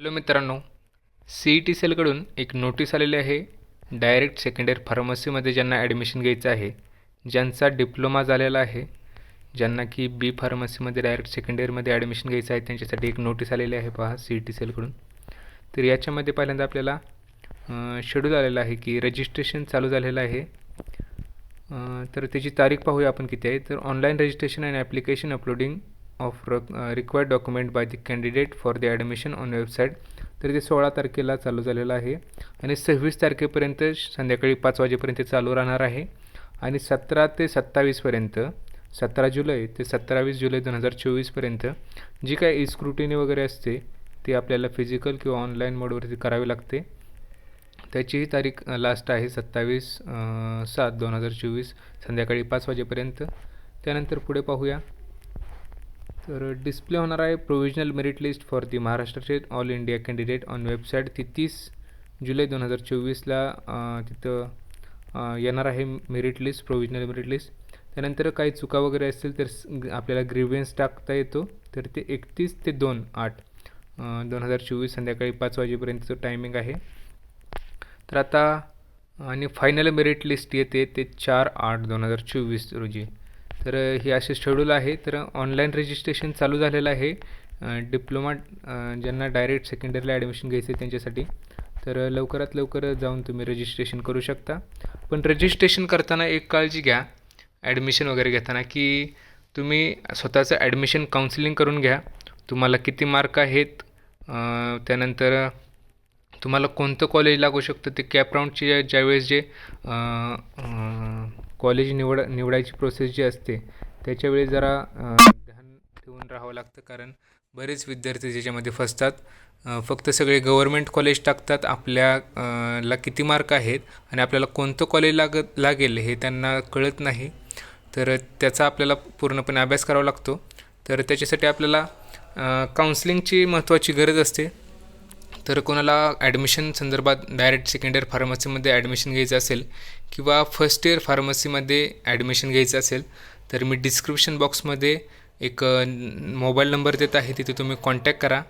Hello मित्रांनो C E T सेलकडून एक notice आलेली आहे. डायरेक्ट सेकंड इयर फार्मसीमध्ये ज्यांना ॲडमिशन घ्यायचं आहे ज्यांचा डिप्लोमा झालेला आहे ज्यांना की बी फार्मसीमध्ये डायरेक्ट सेकंड इयरमध्ये ॲडमिशन घ्यायचं आहे त्यांच्यासाठी एक नोटीस आलेली आहे पहा सी ई टी सेलकडून. तर याच्यामध्ये पहिल्यांदा आपल्याला शेड्यूल आलेलं आहे की रजिस्ट्रेशन चालू झालेलं आहे. तर त्याची तारीख पाहूया आपण किती आहे. तर online registration and application uploading of required document by the candidate for the admission on website तर ते सोळा तारखेला चालू झालेलं आहे. आणि सव्वीस तारखेपर्यंत संध्याकाळी पाच वाजेपर्यंत चालू राहणार आहे. आणि सतरा ते सत्तावीसपर्यंत सतरा जुलै ते सत्तावीस जुलै दोन हजार चोवीसपर्यंत जी काय इस्क्रुटिनी वगैरे असते ती आपल्याला फिजिकल किंवा ऑनलाईन मोडवरती करावी लागते. त्याचीही तारीख लास्ट आहे सत्तावीस सात दोन हजार चोवीस संध्याकाळी पाच वाजेपर्यंत. त्यानंतर पुढे पाहूया. तर डिस्प्ले होणार आहे provisional merit list for the महाराष्ट्राचे all India candidate on website ती तीस जुलै दोन हजार चोवीसला तिथं येणार आहे merit list provisional merit list त्यानंतर काही चुका वगैरे असतील तर आपल्याला ग्रीव्हन्स टाकता येतो. तर ते एकतीस ते दोन आठ दोन हजार चोवीस संध्याकाळी पाच वाजेपर्यंतचं टायमिंग आहे. तर आता आणि फायनल मेरिट लिस्ट येते ते चार आठ दोन हजार चोवीस रोजी. तर हे असे शेड्यूल आहे तर ऑनलाईन रजिस्ट्रेशन चालू झालेलं आहे. डिप्लोमा ज्यांना डायरेक्ट सेकंड इयरला ॲडमिशन घ्यायचं आहे त्यांच्यासाठी. तर लवकरात लवकर जाऊन तुम्ही रजिस्ट्रेशन करू शकता. पण रजिस्ट्रेशन करताना एक काळजी घ्या. ॲडमिशन वगैरे घेताना की तुम्ही स्वतःचं ॲडमिशन काउन्सिलिंग करून घ्या. तुम्हाला किती मार्क आहेत? त्यानंतर तुम्हाला कोणतं कॉलेज लागू शकतं? ते कॅप राऊंडची ज्यावेळेस जे कॉलेज निवड निवडायची प्रोसेस जी असते त्याच्यावेळी जरा ध्यान ठेवून राहावं लागतं. कारण बरेच विद्यार्थी ज्याच्यामध्ये फसतात फक्त सगळे गव्हर्मेंट कॉलेज टाकतात आपल्या ला किती मार्क आहेत आणि आपल्याला कोणतं कॉलेज लागत लागेल हे त्यांना कळत नाही. तर त्याचा आपल्याला पूर्णपणे अभ्यास करावा लागतो. तर त्याच्यासाठी आपल्याला काउन्सिलिंगची महत्त्वाची गरज असते. तर कोणाला ॲडमिशन संदर्भात डायरेक्ट सेकंड इयर फार्मसीमध्ये ॲडमिशन घ्यायचं असेल किंवा फर्स्ट इयर फार्मसीमध्ये ॲडमिशन घ्यायचं असेल तर मी डिस्क्रिप्शन बॉक्समध्ये एक मोबाईल नंबर देत आहे तिथे तुम्ही कॉन्टॅक्ट करा.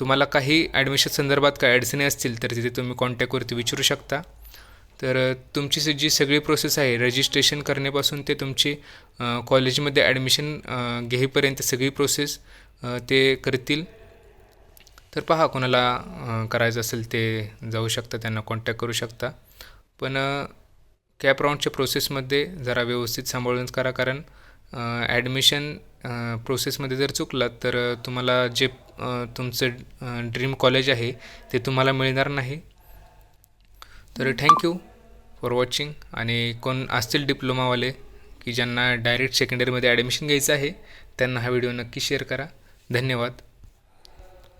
तुम्हाला काही ॲडमिशन संदर्भात काही अडचणी असतील तर तिथे तुम्ही कॉन्टॅक्टवरती विचारू शकता. तर तुमची जी सगळी प्रोसेस आहे रजिस्ट्रेशन करण्यापासून ते तुमची कॉलेजमध्ये ॲडमिशन घेईपर्यंत सगळी प्रोसेस ते करतील. तर पहा कोणाला करायचं असेल ते जाऊ शकता त्यांना कॉन्टॅक्ट करू शकता. पण कॅप राऊंडच्या प्रोसेसमध्ये जरा व्यवस्थित सांभाळून करा कारण ॲडमिशन प्रोसेसमध्ये जर चुकलात तर तुम्हाला जे तुमचं ड्रीम कॉलेज आहे ते तुम्हाला मिळणार नाही. तर थँक्यू फॉर वॉचिंग आणि कोण असतील डिप्लोमावाले की ज्यांना डायरेक्ट सेकंड इयरमध्ये ॲडमिशन घ्यायचं आहे त्यांना हा व्हिडिओ नक्की शेअर करा. धन्यवाद.